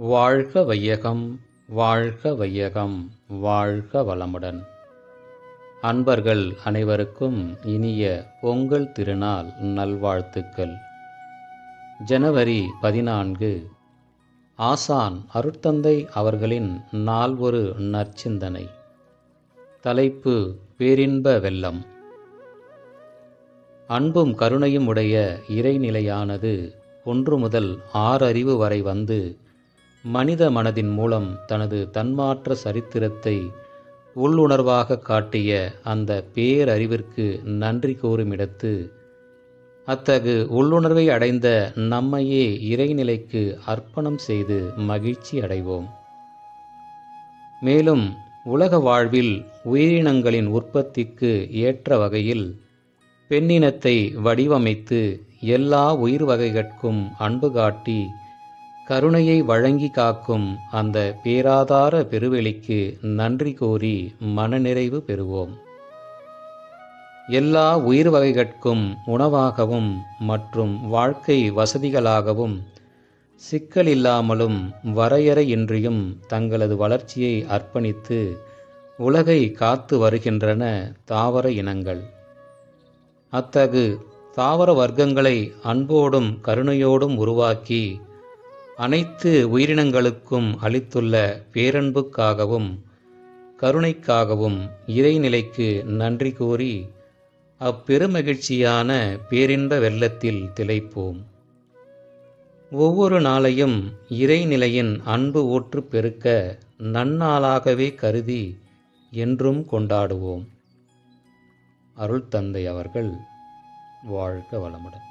வாழ்க வையகம் வாழ்க வையகம் வாழ்க வளமுடன். அன்பர்கள் அனைவருக்கும் இனிய பொங்கல் திருநாள் நல்வாழ்த்துக்கள். ஜனவரி பதினான்கு ஆசான் அருட்தந்தை அவர்களின் நாள் ஒரு நற்சிந்தனை. தலைப்பு பேரின்ப வெள்ளம். அன்பும் கருணையும் உடைய இறைநிலையானது ஒன்று முதல் ஆறறிவு வரை வந்து மனித மனதின் மூலம் தனது தன்மாற்ற சரித்திரத்தை உள்ளுணர்வாக காட்டிய அந்த பேரறிவிற்கு நன்றி கூறுமிடத்து அத்தகு உள்ளுணர்வை அடைந்த நம்மையே இறைநிலைக்கு அர்ப்பணம் செய்து மகிழ்ச்சி அடைவோம். மேலும் உலக வாழ்வில் உயிரினங்களின் உற்பத்திக்கு ஏற்ற வகையில் பெண்ணினத்தை வடிவமைத்து எல்லா உயிர் வகைகட்கும் அன்பு காட்டி கருணையை வழங்கி காக்கும் அந்த பேராதார பெருவெளிக்கு நன்றி கூறி மனநிறைவு பெறுவோம். எல்லா உயிர் வகைகட்கும் உணவாகவும் மற்றும் வாழ்க்கை வசதிகளாகவும் சிக்கலில்லாமலும் வரையறையின்றியும் தங்களது வளர்ச்சியை அர்ப்பணித்து உலகை காத்து வருகின்றன தாவர இனங்கள். அத்தகு தாவர வர்க்கங்களை அன்போடும் கருணையோடும் உருவாக்கி அனைத்து உயிரினங்களுக்கும் அளித்துள்ள பேரன்புக்காகவும் கருணைக்காகவும் இறைநிலைக்கு நன்றி கூறி அப்பெருமகிழ்ச்சியான பேரின்ப வெள்ளத்தில் திளைப்போம். ஒவ்வொரு நாளையும் இறைநிலையின் அன்பு ஊற்று பெருக்க நன்னாளாகவே கருதி என்றும் கொண்டாடுவோம். அருள் தந்தை அவர்கள் வாழ்க வளமுடன்.